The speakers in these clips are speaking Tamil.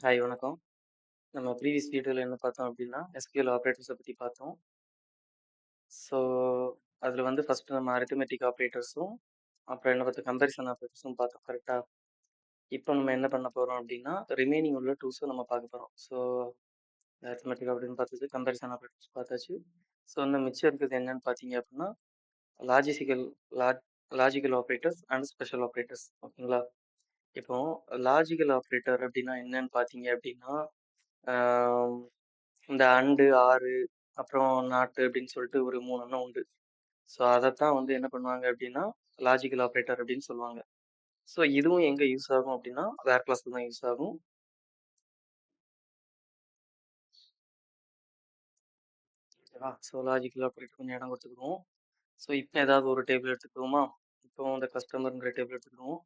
ஹாய் வணக்கம். நம்ம ப்ரீவியஸ் வீடியோவில் என்ன பார்த்தோம் அப்படின்னா எஸ்கியூஎல் ஆப்ரேட்டர்ஸை பற்றி பார்த்தோம். ஸோ, அதில் வந்து ஃபர்ஸ்ட் நம்ம அரித்மெட்டிக் ஆப்ரேட்டர்ஸும் அப்புறம் என்ன பார்த்தோம் கம்பேரிசன் ஆப்ரேட்டர்ஸும் பார்த்தோம். கரெக்டாக இப்போ நம்ம என்ன பண்ண போகிறோம் அப்படின்னா ரிமைனிங் உள்ள டூஸும் நம்ம பார்க்க போகிறோம் ஸோ, அரித்மெட்டிக் அப்படின்னு பார்த்தாச்சு, கம்பேரிசன் ஆப்ரேட்டர்ஸ் பார்த்தாச்சு. ஸோ, இந்த மிச்சம் இருக்கிறது என்னன்னு பார்த்தீங்க அப்படின்னா logical log logical operators and special operators ஓகேங்களா? இப்போ லாஜிக்கல் ஆப்ரேட்டர் அப்படின்னா என்னன்னு பார்த்தீங்க அப்படின்னா இந்த அண்டு, ஆறு அப்புறம் நாட்டு அப்படின்னு சொல்லிட்டு ஒரு 3 எண்ணம் உண்டு. ஸோ, அதத்தான் வந்து என்ன பண்ணுவாங்க அப்படின்னா லாஜிக்கல் ஆப்ரேட்டர் அப்படின்னு சொல்லுவாங்க. ஸோ, இதுவும் எங்க யூஸ் ஆகும் அப்படின்னா வேர் கிளாஸ்ல தான் யூஸ் ஆகும். ஓகேவா? ஸோ, லாஜிக்கல் ஆப்ரேட்டர் கொஞ்சம் இடம் கொடுத்துக்குவோம். ஸோ, இப்போ ஏதாவது ஒரு டேபிள் எடுத்துக்குவோமா? இப்போ இந்த கஸ்டமர்ங்கிற டேபிள் எடுத்துக்குவோம்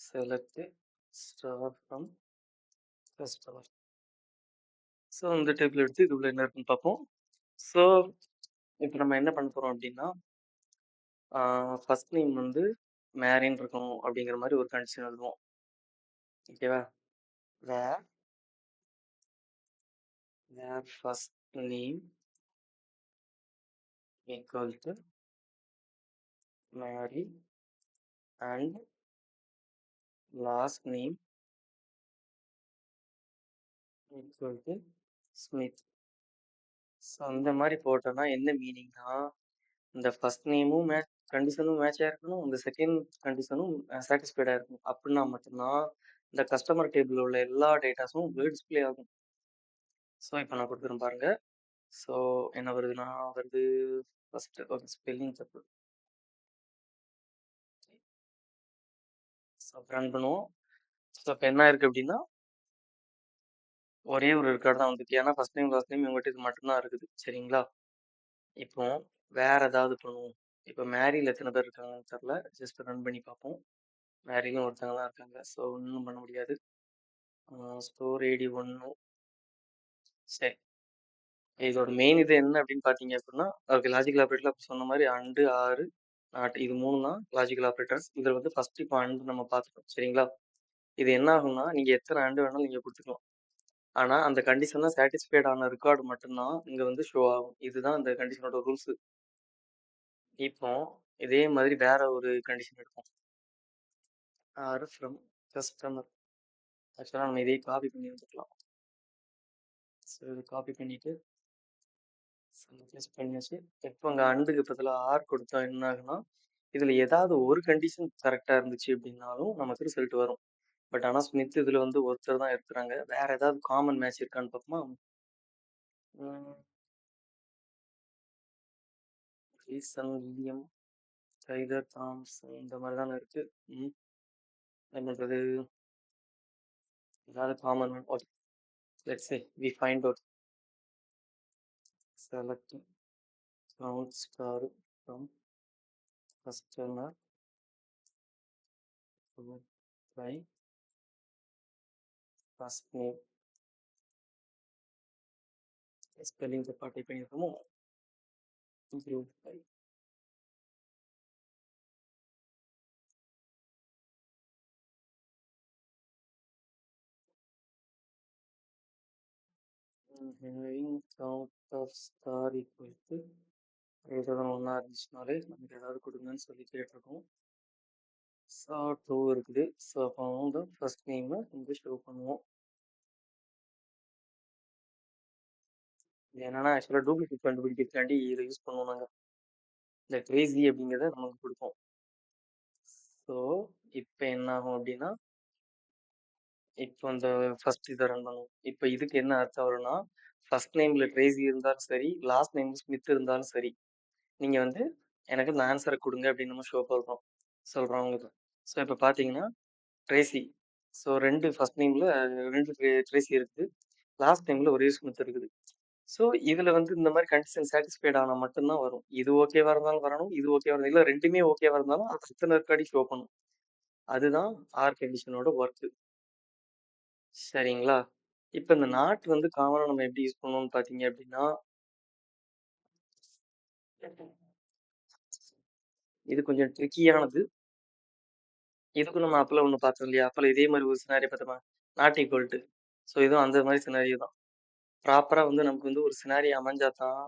select star from customer. So, இந்த டேபிள் எடுத்து இதுக்குள்ள என்ன இருக்குன்னு பார்ப்போம். ஸோ, இப்போ நம்ம என்ன பண்ண போகிறோம் அப்படின்னா ஃபஸ்ட் நேம் வந்து மேரின் இருக்கணும் அப்படிங்கிற மாதிரி ஒரு கண்டிஷன் எழுதுவோம். ஓகேவா? Where where first name equal to Mary and last name equal to so, அந்த மாதிரி போட்டோன்னா என்ன மீனிங்னா, இந்த ஃபர்ஸ்ட் நேமும் மேட்ச் கண்டிஷனும் மேட்ச் இருக்கணும் இந்த செகண்ட் கண்டிஷனும் சாட்டிஸ்ஃபைடாக இருக்கும் இருக்கணும். மட்டும்தான் இந்த கஸ்டமர் டேபிளில் உள்ள எல்லா டேட்டாஸும் உங்களுக்கு டிஸ்ப்ளே ஆகும். ஸோ, இப்போ நான் குடுக்குறேன் பாருங்க. ஸோ, என்ன வருதுன்னா, வருது ஃபஸ்ட்டு ஓகே ஸ்பெல்லிங் தப்பு. ரன் பண்ணுவோம். ஸோ, இப்போ என்ன இருக்குது அப்படின்னா ஒரே ஒரு ரெக்கார்டு தான் வந்துருக்கு ஏன்னா ஃபஸ்ட் டைம் லாஸ்ட் டைம் இவங்ககிட்ட இது மட்டும்தான் இருக்குது. சரிங்களா? இப்போ வேற ஏதாவது பண்ணுவோம். இப்போ மேரியில் எத்தனை பேர் இருக்காங்கன்னு தெரில ஜஸ்ட் ரன் பண்ணி பார்ப்போம். மேரிலும் ஒருத்தவங்க தான் இருக்காங்க. ஸோ, ஒன்றும் பண்ண முடியாது. ஸ்டோர் ஐடி ஒன்று சரி. இதோட மெயின் இது என்ன அப்படின்னு பார்த்தீங்க அப்படின்னா ஓகே லாஜிக்கல் ஆப்ரேட்டில் அப்போ சொன்ன மாதிரி அண்டு, ஆறு நாட் இது 3 தான் லாஜிக்கல் ஆப்ரேட்டர்ஸ் இதில் வந்து ஃபர்ஸ்ட் இப்போ அண்டு நம்ம பார்த்துக்கோம் சரிங்களா? இது என்ன ஆகும்னா, நீங்கள் எத்தனை அண்டு வேணாலும் நீங்கள் கொடுத்துக்கலாம் ஆனால் அந்த கண்டிஷன்ல சாட்டிஸ்ஃபைட் ஆன ரெக்கார்டு மட்டும் தான் வந்து ஷோ ஆகும். இதுதான் இந்த கண்டிஷனோட ரூல்ஸு இப்போ இதே மாதிரி வேற ஒரு கண்டிஷன் எடுப்போம். Or from customer. ஆக்சுவலாக நம்ம இதையே காப்பி பண்ணி வந்துக்கலாம். ஸோ, இது காப்பி பண்ணிவிட்டு ஸோ, பண்ணியாச்சு. இப்போ அங்க அண்டுக்கு பதிலா ஆர் கொடுத்தா என்ன ஆகும்னா, இதுல ஏதாவது ஒரு கண்டிஷன் கரெக்ட்டா இருந்துச்சு அப்படின்னாலும் நமக்கு ரிசல்ட் வரும். பட் ஆனா ஸ்மித் இதுல வந்து ஒருத்தர் தான் இருக்கிறாங்க. வேற ஏதாவது காமன் மேட்ச் இருக்கான்னு பார்ப்போமா? ம். ரீசன், வில்லியம், டைலர், தாம்சன் இந்த மாரி தானே இருக்கு. ம். என்ன பண்றது? ஏதாவது common okay. Let's say we find out. Select count star from customer by first name. Spelling தப்பா type பண்ணியிருக்கோமோ? Group by having count of star equal to greater than 1 இருந்துச்சுனாலே நமக்கு ஏதாவது கொடுங்கன்னு சொல்லி கேட்டிருக்கோம். சா டூ இருக்குது. ஸோ, அப்போ வந்து ஃபர்ஸ்ட் நேமை வந்து ஷோ பண்ணுவோம். இது என்னன்னா ஆக்சுவலாக டூப்ளிகேட் கண்டுபிடிக்கிறதுக்காண்டி இதை யூஸ் பண்ணுவோம் நாங்கள் இந்த கிரேஸி அப்படிங்கிறத நமக்கு கொடுப்போம் ஸோ, இப்போ என்ன ஆகும் அப்படின்னா இப்போ இந்த ஃபர்ஸ்ட் இதை ரன் பண்ணுவோம். இப்போ இதுக்கு என்ன அர்த்தம் வரும்னா, ஃபர்ஸ்ட் நேம்ல ட்ரேசி இருந்தாலும் சரி, லாஸ்ட் நேம்ல ஸ்மித் இருந்தாலும் சரி, நீங்க வந்து எனக்கு இந்த ஆன்சரை கொடுங்க அப்படின்னு நம்ம ஷோ பண்றோம். சொல்றோம் அவங்களுக்கு. ஸோ, இப்போ பார்த்தீங்கன்னா, ட்ரேசி. ஸோ, ரெண்டு ஃபர்ஸ்ட் நேம்ல ரெண்டு ட்ரேசி இருக்குது. லாஸ்ட் நேம்ல ஒரே ஸ்மித் இருக்குது. ஸோ, இதில் வந்து இந்த மாதிரி கண்டிஷன் சாட்டிஸ்ஃபைட் ஆனால் மட்டும் தான் வரும். இது ஓகேவாக இருந்தாலும் வரணும். இது ஓகேவாக இருந்தா இல்ல 2மே ஓகேவா இருந்தாலும் அது அத்தனை ரெக்கார்டையும் ஷோ பண்ணும். அதுதான் ஆர் கண்டிஷனோட ஒர்க்கு சரிங்களா? இப்ப இந்த நாட் வந்து காமனா நம்ம எப்படி யூஸ் பண்ணுவோம்னு பார்த்தீங்க அப்படின்னா இது கொஞ்சம் ட்ரிக்கியானது. இதுக்கும் நம்ம அப்பல ஒண்ணு பார்த்தோம் இல்லையா? அப்பல இதே மாரி ஒரு சினாரியோ பார்த்தோமா? நாட் ஈக்குவல் டூ ஸோ இதுவும் அந்த மாதிரி சினாரியோ தான் ப்ராப்பரா வந்து நமக்கு வந்து ஒரு சினாரியோ அமைஞ்சா தான்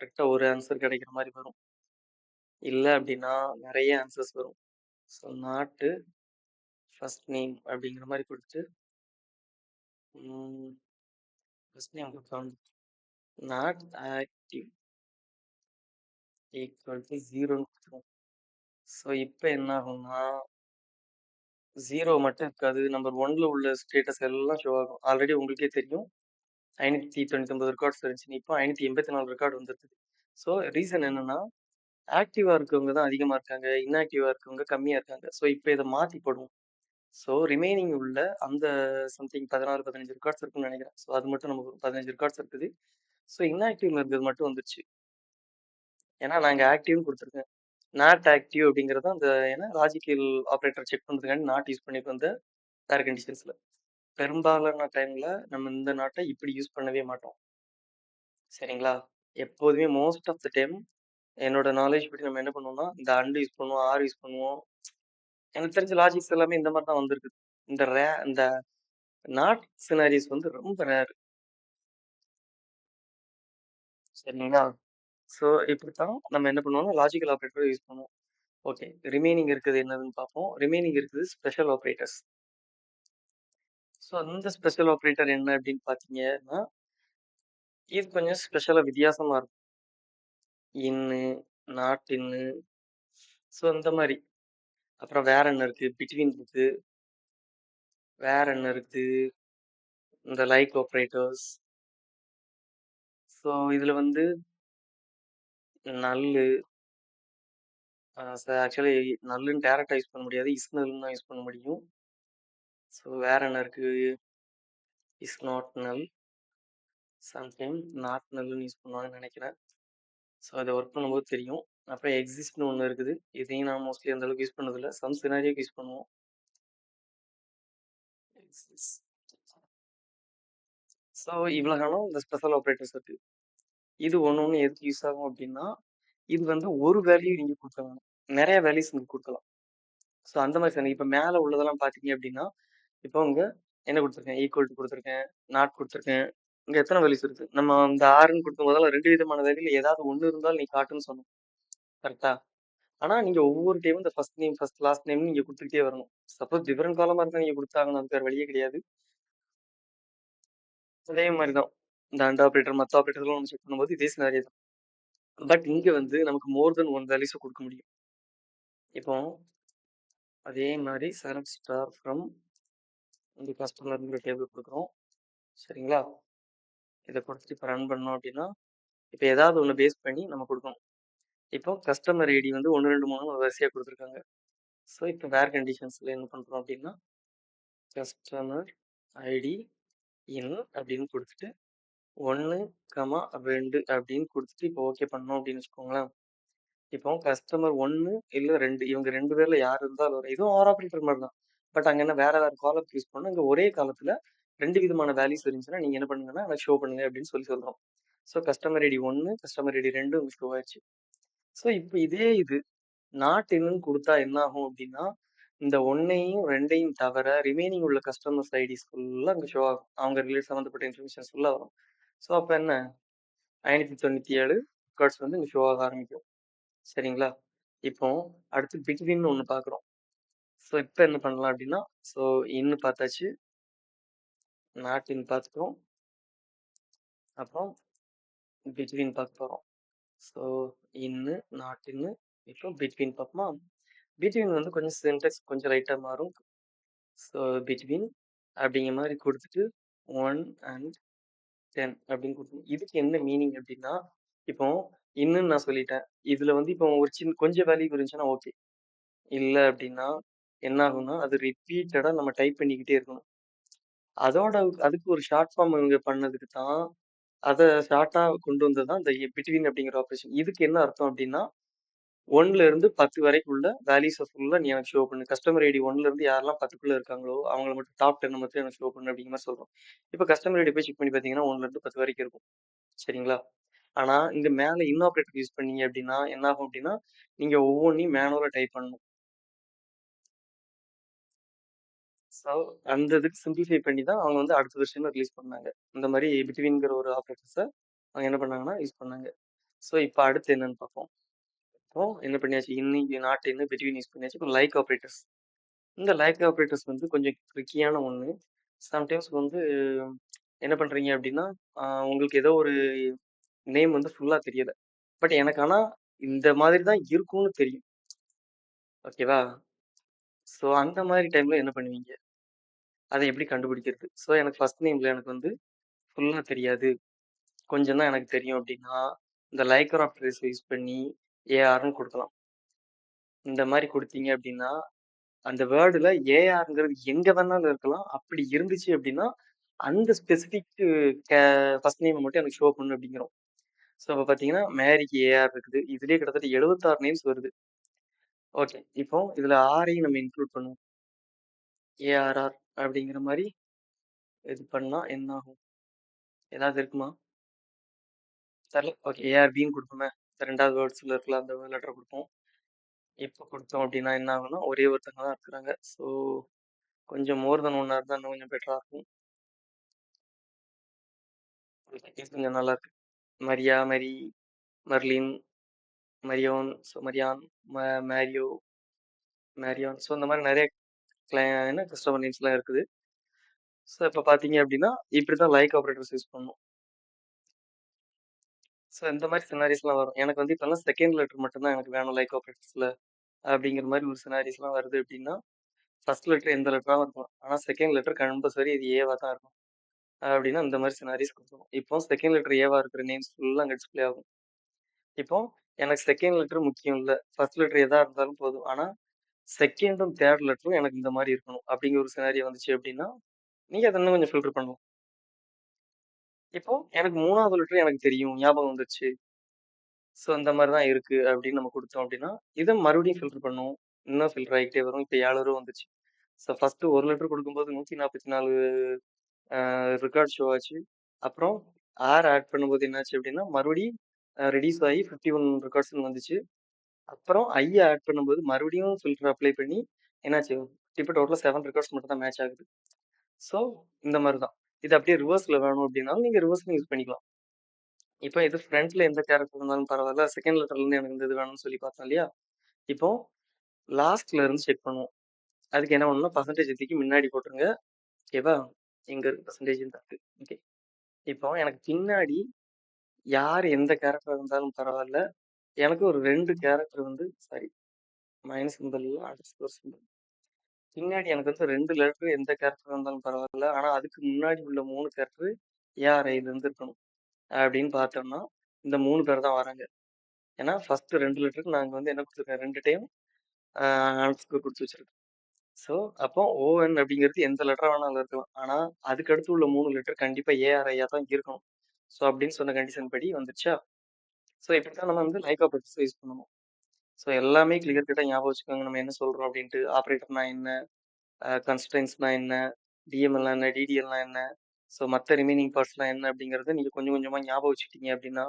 கரெக்டா ஒரு ஆன்சர் கிடைக்கிற மாதிரி வரும் இல்ல அப்படின்னா நிறைய ஆன்சர்ஸ் வரும் ஸோ நாட்டு ஃபர்ஸ்ட் நேம் அப்படிங்கிற மாதிரி கொடுத்து ஃபர்ஸ்ட் நேம் கொடுத்தோம் நாட் ஆக்டிவ் ஈக்குவல் டு ஜீரோன்னு கொடுத்துருவோம் ஸோ இப்போ என்ன ஆகும்னா ஜீரோ மட்டும் இருக்காது. நம்பர் ஒன்ல உள்ள ஸ்டேட்டஸ் எல்லாம் ஷோ ஆகும். ஆல்ரெடி உங்களுக்கே தெரியும். ஐநூற்றி தொண்ணூத்தி ஒன்பது ரெக்கார்ட்ஸ் இருந்துச்சு. இப்போ ஐநூற்றி எண்பத்தி நாலு ரெக்கார்டு வந்துருக்குது ஸோ ரீசன் என்னன்னா ஆக்டிவா இருக்கவங்க தான் அதிகமா இருக்காங்க. இன்ஆக்டிவா இருக்கவங்க கம்மியா இருக்காங்க. ஸோ இப்போ இதை மாத்தி போடுவோம். ஸோ ரிமைனிங் உள்ள அந்த சம்திங் பதினாறு பதினஞ்சு ரெக்கார்ட்ஸ் இருக்குன்னு நினைக்கிறேன். ஸோ அது மட்டும் நமக்கு பதினஞ்சு ரெக்கார்ட்ஸ் இருக்குது. ஸோ இன்ஆக்டிவ்ல இருக்கிறது மட்டும் வந்துருச்சு. ஏன்னா நாங்கள் ஆக்டிவ்னு கொடுத்துருக்கேன். நாட் ஆக்டிவ் அப்படிங்கிறது அந்த ஏன்னா லாஜிக்கல் ஆப்ரேட்டர் செக் பண்ணுறதுக்காண்டி நாட் யூஸ் பண்ணிட்டு வந்த ஏர் கண்டிஷன்ஸில் பெரும்பாலான டைம்ல நம்ம இந்த நாட்டை இப்படி யூஸ் பண்ணவே மாட்டோம். சரிங்களா? எப்போதுமே மோஸ்ட் ஆஃப் த டைம் என்னோட நாலேஜ் படி நம்ம என்ன பண்ணுவோம்னா இந்த அண்டு யூஸ் பண்ணுவோம் ஆர் யூஸ் பண்ணுவோம் எனக்கு தெரிஞ்ச லாஜிக்ஸ் எல்லாமே இந்த மாதிரி தான் வந்திருக்கு இந்த ரே இந்த நாட் சினாரிஸ் வந்து ரொம்ப ரேர் சரிங்களா? ஸோ இப்படித்தான் நம்ம என்ன பண்ணுவோம்னா லாஜிக்கல் ஆப்ரேட்டர் யூஸ் பண்ணுவோம். ஓகே ரிமைனிங் இருக்குது என்னதுன்னு பார்ப்போம். ரிமைனிங் இருக்குது ஸ்பெஷல் ஆப்ரேட்டர்ஸ் ஸோ அந்த ஸ்பெஷல் ஆப்ரேட்டர் என்ன அப்படின்னு பார்த்தீங்கன்னா இது கொஞ்சம் ஸ்பெஷலாக வித்தியாசமா இருக்கும். இன்னு நாட் இன்னு ஸோ இந்த மாதிரி. அப்புறம் வேற என்ன இருக்கு? பிட்வீன் இருக்கு வேற என்ன இருக்குது இந்த லைக் ஆப்ரேட்டர்ஸ் ஸோ இதுல வந்து நல்லு ஆக்சுவலி நல்லுன்னு டேரக்டாக யூஸ் பண்ண முடியாது. இஸ் நல்லுன்னு தான் யூஸ் பண்ண முடியும். ஸோ வேற என்ன இருக்கு? Is not null. Sometime not நல்லுன்னு use பண்ணுவாங்கன்னு நினைக்கிறேன். ஸோ அதை ஒர்க் பண்ணும்போது தெரியும். அப்புறம் எக்ஸிஸ்ட்னு ஒன்று இருக்குது. இதையும் நான் மோஸ்ட்லி அந்த அளவுக்கு யூஸ் பண்ணதில்லை. சம் சினாரியோக்கு யூஸ் பண்ணுவோம். ஸோ இவ்வளோ காலம் இந்த ஸ்பெஷல் ஆப்ரேட்டர்ஸ் இருக்கு. இது ஒன்று ஒன்று எதுக்கு யூஸ் ஆகும் அப்படின்னா இது வந்து ஒரு வேல்யூ நீங்கள் கொடுக்கலாம். நிறைய வேல்யூஸ் நீங்கள் கொடுக்கலாம். ஸோ அந்த மாதிரி சார் இப்போ மேலே உள்ளதெல்லாம் பார்த்தீங்க அப்படின்னா இப்போ உங்க என்ன கொடுத்துருக்கேன்? ஈக்குவல் டு கொடுத்துருக்கேன். நாட் கொடுத்துருக்கேன். இங்கே எத்தனை வேல்யூஸ் இருக்கு? நம்ம இந்த ஆறுன்னு கொடுத்த முதல்ல ரெண்டு விதமான வேல்யூல ஏதாவது ஒன்று இருந்தாலும் நீ காட்டுன்னு சொன்னோம். கரெக்டா ஆனா நீங்க ஒவ்வொரு டைமும் இந்த first name first last name நீங்க கொடுத்துக்கிட்டே வரணும். சப்போஸ் டிஃபரெண்ட் காலமா இருந்தால் நீங்க கொடுத்தாங்கன்னு அதுக்கு வழியே கிடையாது. அதே மாதிரி தான் இந்த அண்ட் ஆப்ரேட்டர் மற்ற ஆப்ரேட்டர்லாம் நம்ம செக் பண்ணும்போது இதே நிறைய தான். பட் இங்க வந்து நமக்கு மோர் தென் ஒன் வேல்யூஸை கொடுக்க முடியும். இப்போ அதே மாதிரி செலக்ட் ஸ்டார் ஃப்ரம் இந்த கஸ்டமர்ங்கிற டேபிள் கொடுக்குறோம். சரிங்களா? இதை கொடுத்துட்டு இப்போ ரன் பண்ணோம் அப்படின்னா இப்போ ஏதாவது ஒன்று பேஸ் பண்ணி நம்ம கொடுக்கணும். இப்போ கஸ்டமர் ஐடி வந்து ஒன்று ரெண்டு மூணு வரிசையாக கொடுத்துருக்காங்க. ஸோ இப்போ வேர் கண்டிஷன்ஸில் என்ன பண்ணுறோம் அப்படின்னா கஸ்டமர் ஐடி இன் அப்படின்னு கொடுத்துட்டு ஒன்று கமா ரெண்டு அப்படின்னு கொடுத்துட்டு இப்போ ஓகே பண்ணோம் அப்படின்னு வச்சுக்கோங்களேன். இப்போ கஸ்டமர் ஒன்று இல்லை ரெண்டு இவங்க ரெண்டு பேர்ல யார் இருந்தாலும் வரும் இதுவும் ஆர் ஆப்ரேட்டர் மாதிரி தான் பட் அங்கே என்ன வேற வேற காலம் யூஸ் பண்ணோம். இங்கே ஒரே காலத்தில் ரெண்டு விதமான வேல்யூஸ் இருந்துச்சுன்னா நீங்கள் என்ன பண்ணுங்கன்னா எனக்கு ஷோ பண்ணுங்க அப்படின்னு சொல்லி சொல்கிறோம் ஸோ கஸ்டமர் ஐடி ஒன்று கஸ்டமர் ஐடி ரெண்டு உங்களுக்கு ஷோ ஆயிடுச்சு ஸோ இப்போ இதே இது. நாட் கொடுத்தா என்ன ஆகும் அப்படின்னா இந்த ஒன்னையும் ரெண்டையும் தவிர ரிமைனிங் உள்ள கஸ்டமர்ஸ் ஐடிஸ் ஃபுல்லாக அங்கே ஷோ ஆகும். அவங்க ரிலேட் சம்மந்தப்பட்ட இன்ஃபர்மேஷன்ஸ் ஃபுல்லாக வரும். ஸோ அப்போ என்ன? ஐநூற்றி தொண்ணூற்றி ஏழு ரெக்கார்ட்ஸ் வந்து இங்கே ஷோ ஆக ஆரம்பிக்கும். சரிங்களா? இப்போ அடுத்து பிட்வீன் ஒன்று பார்க்குறோம். ஸோ இப்போ என்ன பண்ணலாம் அப்படின்னா ஸோ இன்னு பார்த்தாச்சு. நாட் இன் அப்புறம் பிட்வீன் பார்க்க போகிறோம் ஸோ இன்னு நாட் இன்னு இப்போ பிட்வீன் பார்ப்போமா பிட்வீன் வந்து கொஞ்சம் சின்டெக்ஸ் கொஞ்சம் லைட்டாக மாறும். ஸோ பிட்வீன் அப்படிங்கிற மாதிரி கொடுத்துட்டு ஒன் அண்ட் டென் அப்படின்னு கொடுக்கணும். இதுக்கு என்ன மீனிங் அப்படின்னா இப்போ இன்னுன்னு நான் சொல்லிட்டேன். இதுல வந்து இப்போ ஒரு சின்ன கொஞ்சம் வேல்யூ இருந்துச்சுன்னா ஓகே இல்லை அப்படின்னா என்ன ஆகும்னா அது ரிப்பீட்டடா நம்ம டைப் பண்ணிக்கிட்டே இருக்கணும். அதோட அதுக்கு ஒரு ஷார்ட் ஃபார்ம் இங்கே பண்ணதுக்கு தான் அதை ஷார்ட்டா கொண்டு வந்தது தான் இந்த பிட்வீன் அப்படிங்கிற ஆப்ரேஷன் இதுக்கு என்ன அர்த்தம் அப்படின்னா ஒன்ல இருந்து பத்து வரைக்கும் உள்ள வேல்யூஸ் ஃபுல்லா நீ எனக்கு ஷோ பண்ணு. கஸ்டமர் ஐடி ஒன்ல இருந்து யாரெல்லாம் பத்துக்குள்ள இருக்காங்களோ அவங்கள மட்டும் டாப் டென் மட்டும் எனக்கு ஷோ பண்ணு அப்படிங்கிற மாதிரி சொல்றோம். இப்போ கஸ்டமர் ஐடி போய் செக் பண்ணி பார்த்தீங்கன்னா ஒன்ல இருந்து பத்து வரைக்கும் இருக்கும். சரிங்களா? ஆனா இங்க மேல இன்னாப்ரேட்டர் யூஸ் பண்ணீங்க அப்படின்னா என்ன ஆகும் அப்படின்னா நீங்க ஒவ்வொன்றையும் மேனுவலா டைப் பண்ணணும். அந்த இதுக்கு சிம்பிளிஃபை பண்ணி தான் அவங்க வந்து அடுத்த வருஷமே ரிலீஸ் பண்ணாங்க. இந்த மாதிரி பிட்வீன்கிற ஒரு ஆப்ரேட்டர்ஸை அவங்க என்ன பண்ணாங்கன்னா யூஸ் பண்ணாங்க. ஸோ இப்போ அடுத்து என்னன்னு பார்ப்போம். இப்போ என்ன பண்ணியாச்சு? இன்னைக்கு நாட் என்ன பிட்வீன் யூஸ் பண்ணியாச்சு? லைக் ஆப்ரேட்டர்ஸ் இந்த லைக் ஆப்ரேட்டர்ஸ் வந்து கொஞ்சம் ட்ரிக்கியான ஒன்று சம்டைம்ஸ் வந்து என்ன பண்ணுறீங்க அப்படின்னா உங்களுக்கு ஏதோ ஒரு நேம் வந்து ஃபுல்லாக தெரியல. பட் எனக்கு ஆனால் இந்த மாதிரி தான் இருக்கும்னு தெரியும். ஓகேவா ஸோ அந்த மாதிரி டைமில் என்ன பண்ணுவீங்க? அதை எப்படி கண்டுபிடிக்கிறது? ஸோ எனக்கு ஃபர்ஸ்ட் நேமில் எனக்கு வந்து ஃபுல்லாக தெரியாது. கொஞ்சம் தான் எனக்கு தெரியும் அப்படின்னா இந்த லைக்கர் யூஸ் பண்ணி ஏஆர்னு கொடுக்கலாம். இந்த மாதிரி கொடுத்தீங்க அப்படின்னா அந்த வேர்டில் ஏஆர்ங்கிறது எங்கே வேணாலும் இருக்கலாம். அப்படி இருந்துச்சு அப்படின்னா அந்த ஸ்பெசிஃபிக் ஃபர்ஸ்ட் நேம் மட்டும் எனக்கு ஷோ பண்ணு அப்படிங்கிறோம். ஸோ இப்போ பார்த்தீங்கன்னா மேரிக்கு ஏஆர் இருக்குது. இதுலேயே கிட்டத்தட்ட எழுபத்தாறு நேம்ஸ் வருது. ஓகே இப்போ இதில் ஆரையும் நம்ம இன்க்ளூட் பண்ணுவோம். ஏஆர்ஆர் அப்படிங்கிற மாதிரி இது பண்ணால் என்ன ஆகும் ஏதாவது இருக்குமா? தெரியல ஓகே ஏஆர்பின்னு கொடுப்போமே ரெண்டாவது வேர்ட்ஸில் இருக்கலாம் அந்த லெட்டர் கொடுப்போம் இப்போ கொடுத்தோம் அப்படின்னா என்ன ஆகும்னா ஒரே ஒருத்தங்க தான் இருக்கிறாங்க. ஸோ கொஞ்சம் மோர் தென் ஒன் ஹவர் தான் இன்னும் கொஞ்சம் பெட்டராக இருக்கும். இது கொஞ்சம் நல்லா இருக்கு. Maria Marie Marilyn Marion so Marian ம மேரியோ மேரியான். ஸோ இந்த மாதிரி நிறைய க்ளை என்ன கஸ்டமர் நீட்ஸ்லாம் இருக்குது. ஸோ இப்போ பார்த்தீங்க அப்படின்னா இப்படி தான் லைக் ஆப்ரேட்டர்ஸ் யூஸ் பண்ணணும் ஸோ இந்த மாதிரி சினாரிஸ்லாம் வரும். எனக்கு வந்து இப்போல்லாம் செகண்ட் லெட்டர் மட்டும்தான் எனக்கு வேணும் லைக் ஆப்ரேட்டர்ஸில் அப்படிங்கிற மாதிரி ஒரு சினாரிஸ்லாம் வருது அப்படின்னா ஃபர்ஸ்ட் லெட்டர் எந்த லெட்டராகவும் இருக்கும். ஆனால் செகண்ட் லெட்டர் கம்பல்சரி இது ஏவாக தான் இருக்கும். அப்படின்னா இந்த மாதிரி சினாரிஸ் கொடுத்துருவோம் இப்போ செகண்ட் லெட்டர் ஏவா இருக்கிற நேம்ஸ் ஃபுல்லாக அங்கே டிஸ்பிளே ஆகும். இப்போ எனக்கு செகண்ட் லெட்டர் முக்கியம் இல்லை. ஃபர்ஸ்ட் லெட்டர் எதா இருந்தாலும் போதும். ஆனால் செகண்டும் தேர்ட் லெட்டரும் எனக்கு இந்த மாதிரி இருக்கணும் அப்படிங்கிற ஒரு சினாரி வந்துச்சு அப்படின்னா நீங்கள் அதை இன்னும் கொஞ்சம் ஃபில்டர் பண்ணலாம். இப்போ எனக்கு மூணாவது லெட்டர் எனக்கு தெரியும் ஞாபகம் வந்துச்சு ஸோ இந்த மாதிரி தான் இருக்கு அப்படின்னு நம்ம கொடுத்தோம் அப்படின்னா இதை மறுபடியும் ஃபில்டர் பண்ணுவோம் இன்னும் ஃபில்டர் ஆகிட்டே வரும். இப்போ ஏழு வரும் வந்துச்சு. ஸோ ஃபர்ஸ்ட் ஒரு லெட்டர் கொடுக்கும்போது நூற்றி நாற்பத்தி நாலு ரெக்கார்ட் ஷோ ஆச்சு. அப்புறம் ஆர் ஆட் பண்ணும்போது என்னாச்சு அப்படின்னா மறுபடியும் ரெடியூஸ் ஆகி ஃபிஃப்டி ஒன் ரெக்கார்ட்ஸ்னு வந்துச்சு. அப்புறம் ஐ ஆட் பண்ணும்போது மறுபடியும் ஃபில்டர் அப்ளை பண்ணி என்னாச்சு? இப்போ டோட்டலாக செவன் ரெக்கார்ட்ஸ் மட்டும் தான் மேட்ச் ஆகுது. ஸோ இந்த மாதிரி தான் இது அப்படியே ரிவர்ஸில் வேணும் அப்படின்னாலும் நீங்கள் ரிவர்ஸ்ல யூஸ் பண்ணிக்கலாம். இப்போ இது ஃப்ரண்ட்ல எந்த கேரக்டர் இருந்தாலும் பரவாயில்ல. செகண்ட் லெட்டர்ல இருந்து எனக்கு இந்த இது வேணும்னு சொல்லி பார்த்தோம் இல்லையா? இப்போ லாஸ்ட்ல இருந்து செக் பண்ணுவோம். அதுக்கு என்ன பண்ணணும்னா, பர்சன்டேஜ் தூக்கி முன்னாடி போட்டுருங்க. ஓகேவா எங்க இருக்கு பர்சன்டேஜ் இருக்கு ஓகே இப்போ எனக்கு பின்னாடி யார் எந்த கேரக்டர் இருந்தாலும் பரவாயில்ல. எனக்கு ஒரு ரெண்டு கேரக்டர் வந்து sorry minus simple underscore simple பின்னாடி எனக்கு வந்து ரெண்டு லெட்டர் எந்த கேரக்டர் இருந்தாலும் பரவாயில்ல. ஆனா அதுக்கு முன்னாடி உள்ள மூணு கேரக்டர் ஏஆர் ஐல இருந்து இருக்கணும். அப்படின்னு பார்த்தோம்னா இந்த மூணு பேர் தான் வராங்க. ஏன்னா ஃபர்ஸ்ட் ரெண்டு லெட்டருக்கு நாங்கள் வந்து என்ன கொடுத்துருக்கோம்? ரெண்டு டைம் அண்டர்ஸ்கோர் கொடுத்து வச்சிருக்கோம். ஸோ அப்போ ஓஎன் அப்படிங்கிறது எந்த லெட்டர் வேணாலும் இருக்கலாம். ஆனால் அதுக்கு அடுத்து உள்ள மூணு லெட்டர் கண்டிப்பாக ஏஆர்ஐயாக தான் இருக்கணும். ஸோ அப்படின்னு சொன்ன கண்டிஷன் படி வந்துச்சா ஸோ எப்படி தான் நம்ம வந்து லைக் ஆப்ரேட்டர்ஸ் யூஸ் பண்ணணும். ஸோ எல்லாமே கிளியர் கிட்ட ஞாபகம் வச்சுக்கோங்க. நம்ம என்ன சொல்கிறோம் அப்படின்ட்டு ஆப்ரேட்டர்னா என்ன? கன்ஸ்டன்ஸ்னா என்ன? டிஎம்எல்னா என்ன? டிடிஎல்னா என்ன? ஸோ மற்ற ரிமைனிங் பார்ட்ஸ்லாம் என்ன அப்படிங்கிறத நீங்கள் கொஞ்சம் கொஞ்சமாக ஞாபகம் வச்சுக்கிட்டீங்க அப்படின்னா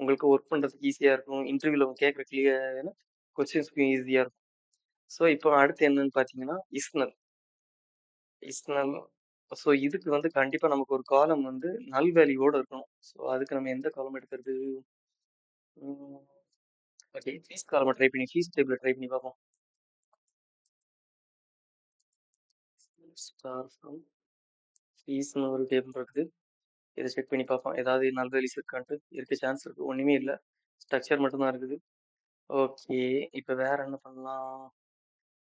உங்களுக்கு ஒர்க் பண்ணுறதுக்கு ஈஸியாக இருக்கும். இன்டர்வியூவில் கேட்குற கிளியர் கொஸ்டின்ஸ்க்கும் ஈஸியாக இருக்கும். ஸோ இப்போ அடுத்து என்னன்னு பார்த்தீங்கன்னா இஸ்னல் இஸ்னல் ஸோ இதுக்கு வந்து கண்டிப்பாக நமக்கு ஒரு காலம் வந்து நல் வேல்யூவோட இருக்கணும். ஸோ அதுக்கு நம்ம எந்த காலம் எடுக்கிறது? ஓகே ஃபீஸ் காலம் ட்ரை பண்ணி ஃபீஸ் டேபிள் ட்ரை பண்ணி பார்ப்போம் ஸ்டார் ஃப்ரம் ஃபீஸ்னு ஒரு டேபிள் இருக்குது இதை செக் பண்ணி பார்ப்போம். ஏதாவது நல்ல ரிலீஸ் இருக்கான்ட்டு இருக்க சான்ஸ் இருக்குது ஒன்றுமே இல்லை. ஸ்ட்ரக்சர் மட்டும்தான் இருக்குது. ஓகே இப்போ வேற என்ன பண்ணலாம்?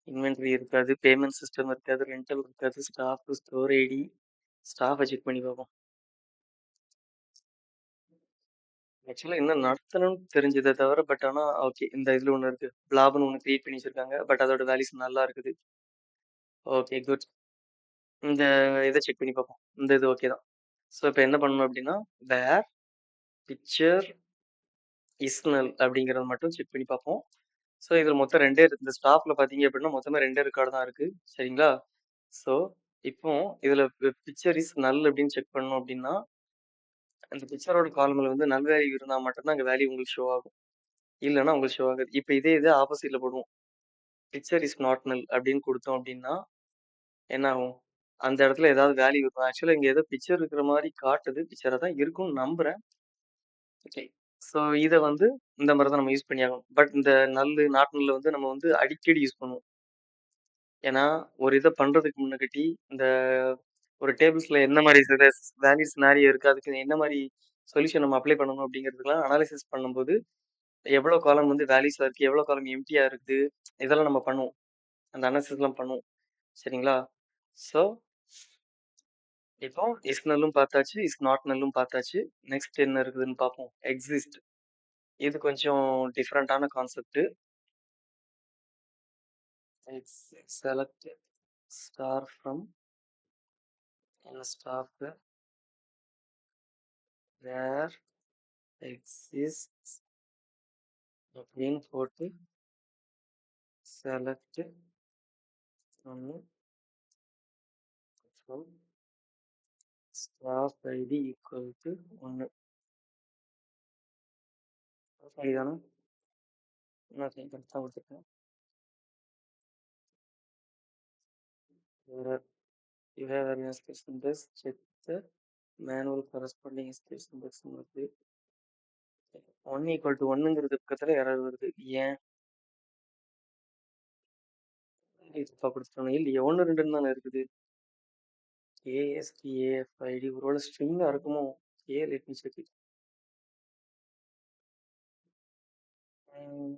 இன்வென்ட்ரி இருக்காது. பேமெண்ட் சிஸ்டம் இருக்காது. ரெண்டல் இருக்காது. ஸ்டாஃப் ஸ்டோர் ஐடி ஸ்டாஃபை செக் பண்ணி பார்ப்போம். ஆக்சுவலாக என்ன நடத்தணும்னு தெரிஞ்சதை தவிர பட் ஆனால் ஓகே இந்த இதில் ஒன்று இருக்குது பிளாப்னு ஒன்று கிரியேட் பண்ணி வச்சிருக்காங்க. பட் அதோட வேல்யூஸ் நல்லா இருக்குது. ஓகே குட் இந்த இதை செக் பண்ணி பார்ப்போம். இந்த இது ஓகே தான். ஸோ இப்போ என்ன பண்ணணும் அப்படின்னா வேர் பிக்சர் இஸ்னல் அப்படிங்கிறத மட்டும் செக் பண்ணி பார்ப்போம். ஸோ இதில் மொத்தம் ரெண்டே இந்த ஸ்டாஃபில் பார்த்தீங்க அப்படின்னா மொத்தமே ரெண்டே ரெக்கார்டு தான் இருக்குது சரிங்களா? ஸோ இப்போ இதில் பிக்சர் இஸ் நல் அப்படின்னு செக் பண்ணோம் அப்படின்னா அந்த பிக்சரோட காலமில் வந்து நல் வேல்யூ இருந்தால் மட்டும்தான் அங்கே வேல்யூ உங்களுக்கு ஷோ ஆகும் இல்லைன்னா உங்களுக்கு ஷோ ஆகாது இப்போ இதே இது ஆப்போசிட்டில் போடுவோம் பிக்சர் இஸ் நாட் நல் அப்படின்னு கொடுத்தோம் அப்படின்னா என்ன ஆகும் அந்த இடத்துல ஏதாவது வேல்யூ இருக்கும். ஆக்சுவலா இங்க ஏதோ பிக்சர் இருக்கிற மாரி காட்டுது. பிக்சரா தான் இருக்கும்னு நம்புறேன். ஓகே. ஸோ இத வந்து இந்த மாரி தான் நம்ம யூஸ் பண்ணியாகணும். பட் இந்த நல்லு, நாட் நல்ல வந்து நம்ம வந்து அடிக்கடி யூஸ் பண்ணுவோம். ஏன்னா, ஒரு இத பண்றதுக்கு முன்னகட்டி இந்த ஒரு டேபிள்ஸ்ல என்ன மாதிரி வேல்யூ சினாரியோ இருக்கு. அதுக்கு என்ன மாதிரி சொல்யூஷன் நம்ம அப்ளை பண்ணணும் அப்படிங்கிறதுக்கெல்லாம் அனாலிசிஸ் பண்ணும்போது, எவ்வளோ காலம் வந்து வேல்யூஸா இருக்கு, எவ்வளோ காலம் எம்ப்டியா இருக்குது. இதெல்லாம் நம்ம பண்ணுவோம். அந்த அனாலிசிஸ்லாம் பண்ணுவோம். சரிங்களா? ஸோ இப்போ இஸ் நல்லும் பார்த்தாச்சு. இஸ் நாட் நல்லும் பார்த்தாச்சு. நெக்ஸ்ட் என்ன இருக்குதுன்னு பார்ப்போம். எக்ஸிஸ்ட். இது கொஞ்சம் டிஃபரண்டான concept X select star from என்ன ஸ்டார்க்கு வேர் எக்ஸிஸ்ட்ஸ் அப்படின்னு போட்டு செலக்ட் ஒன்று from staff ID equal to ஒன்று ஐடி தானே நான் கரெக்டாக கொடுத்துருக்கேன் Error. You have an escape syntax. Check the manual corresponding escape syntax வருது. 1 equal to 1ங்கிறது பக்கத்துல எரர் வருது. ஏன்? இது தப்பா கொடுத்துட்டோம். இல்லையே 1, 2ன்னு தானே இருக்குது. ASTAFID ஒருவேளை ஸ்ட்ரிங்கா இருக்குமோ? ஏ லெட் மீ செக் இட். ம்.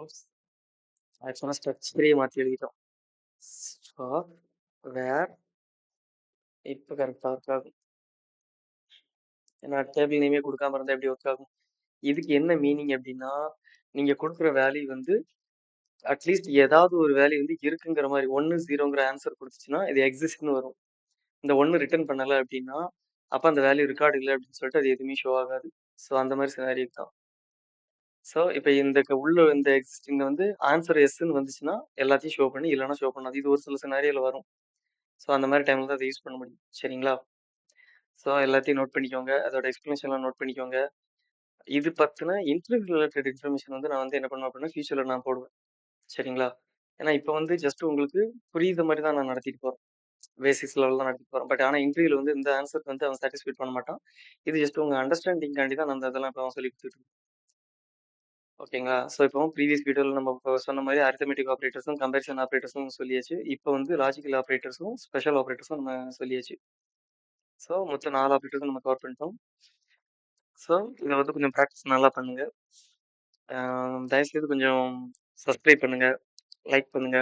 ஓப்ஸ். ஆக்சுவலா ஸ்ட்ரக்சரே மாத்தி எழுதிட்டோம். ஸ்டார் வேர் இப்ப கரெக்டா ஒர்க் ஆகும். ஏன்னா டேபிள் நேமே கொடுக்காம இருந்தா எப்படி ஒர்க் ஆகும்? இதுக்கு என்ன மீனிங் அப்படின்னா, நீங்க கொடுக்குற வேல்யூ வந்து அட்லீஸ்ட் ஏதாவது ஒரு வேல்யூ வந்து இருக்குங்கிற மாரி 1, 0ங்கிற ஆன்சர் குடுத்துச்சுன்னா, இது எக்ஸிஸ்ட்ன்னு வரும். இந்த 1 ரிட்டர்ன் பண்ணல அப்படின்னா, அப்ப அந்த வேல்யூ ரெக்கார்ட் இல்ல அப்படின்னு சொல்லிட்டு அது எதுவுமே ஷோ ஆகாது. ஸோ அந்த மாரி சினாரியோ தான். ஸோ இப்ப இந்த க உள்ள இந்த எக்ஸிஸ்டிங் வந்து ஆன்சர் எஸ்ன்னு வந்துச்சுன்னா, எல்லாத்தையும் ஷோ பண்ணி, இல்லன்னா ஷோ பண்ணாது. இது ஒரு சில சினாரியோல வரும். ஸோ அந்த மாரி டைம்ல தான் அத யூஸ் பண்ண முடியும். சரிங்களா? ஸோ எல்லாத்தையும் நோட் பண்ணிக்கோங்க. அதோட எக்ஸ்ப்ளனேஷன்லாம் நோட் பண்ணிக்கோங்க. இது பத்தின இன்டர்வியூ ரிலேட்டட் இன்ஃபர்மேஷன் வந்து நான் வந்து என்ன பண்ணுவேன் அப்படின்னா, ஃபியூச்சர்ல நான் போடுவேன். சரிங்களா? ஏன்னா இப்ப வந்து ஜஸ்ட் உங்களுக்கு புரியிற மாரி தான் நான் நடத்திட்டு போறேன். பேசிக்ஸ் லெவல் தான் நடத்திட்டு போறேன். பட் ஆனா இன்டர்வியூல வந்து இந்த ஆன்சருக்கு வந்து அவன் சாட்டிஸ்ஃபைட் பண்ண மாட்டான். இது ஜஸ்ட் உங்க அண்டர்ஸ்டாண்டிங்காண்டி தான் நான் அந்த இதெல்லாம் இப்ப அவன் சொல்லி இருக்கேன். ஓகேங்களா? ஸோ இப்போ ப்ரீவியஸ் வீடியோவில் நம்ம இப்போ சொன்ன மாதிரி அரித்தமெட்டிக் ஆப்ரேட்டர்ஸும் கம்பேரிசன் ஆப்ரேட்டர்ஸும் சொல்லியாச்சு. இப்போ வந்து லாஜிக்கல் ஆப்ரேட்டர்ஸும் ஸ்பெஷல் ஆப்ரேட்டர்ஸும் நம்ம சொல்லியாச்சு. ஸோ மொத்தம் நாலு ஆப்ரேட்டர்ஸும் நம்ம கவர் பண்ணிட்டோம். ஸோ இதை வந்து கொஞ்சம் ப்ராக்டிஸ் நல்லா பண்ணுங்க. தயவுசெய்து கொஞ்சம் சப்ஸ்கிரைப் பண்ணுங்க, லைக் பண்ணுங்க.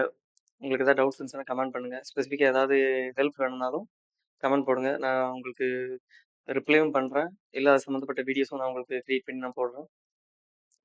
உங்களுக்கு ஏதாவது டவுட்ஸ் இருந்துச்சுன்னா கமெண்ட் பண்ணுங்க. ஸ்பெசிஃபிக்காக ஏதாவது ஹெல்ப் வேணும்னாலும் கமெண்ட் போடுங்க. நான் உங்களுக்கு ரிப்ளையும் பண்ணுறேன் எல்லா அது சம்மந்தப்பட்ட வீடியோஸும் நான் உங்களுக்கு க்ரியேட் பண்ணி நான் போடுறேன்.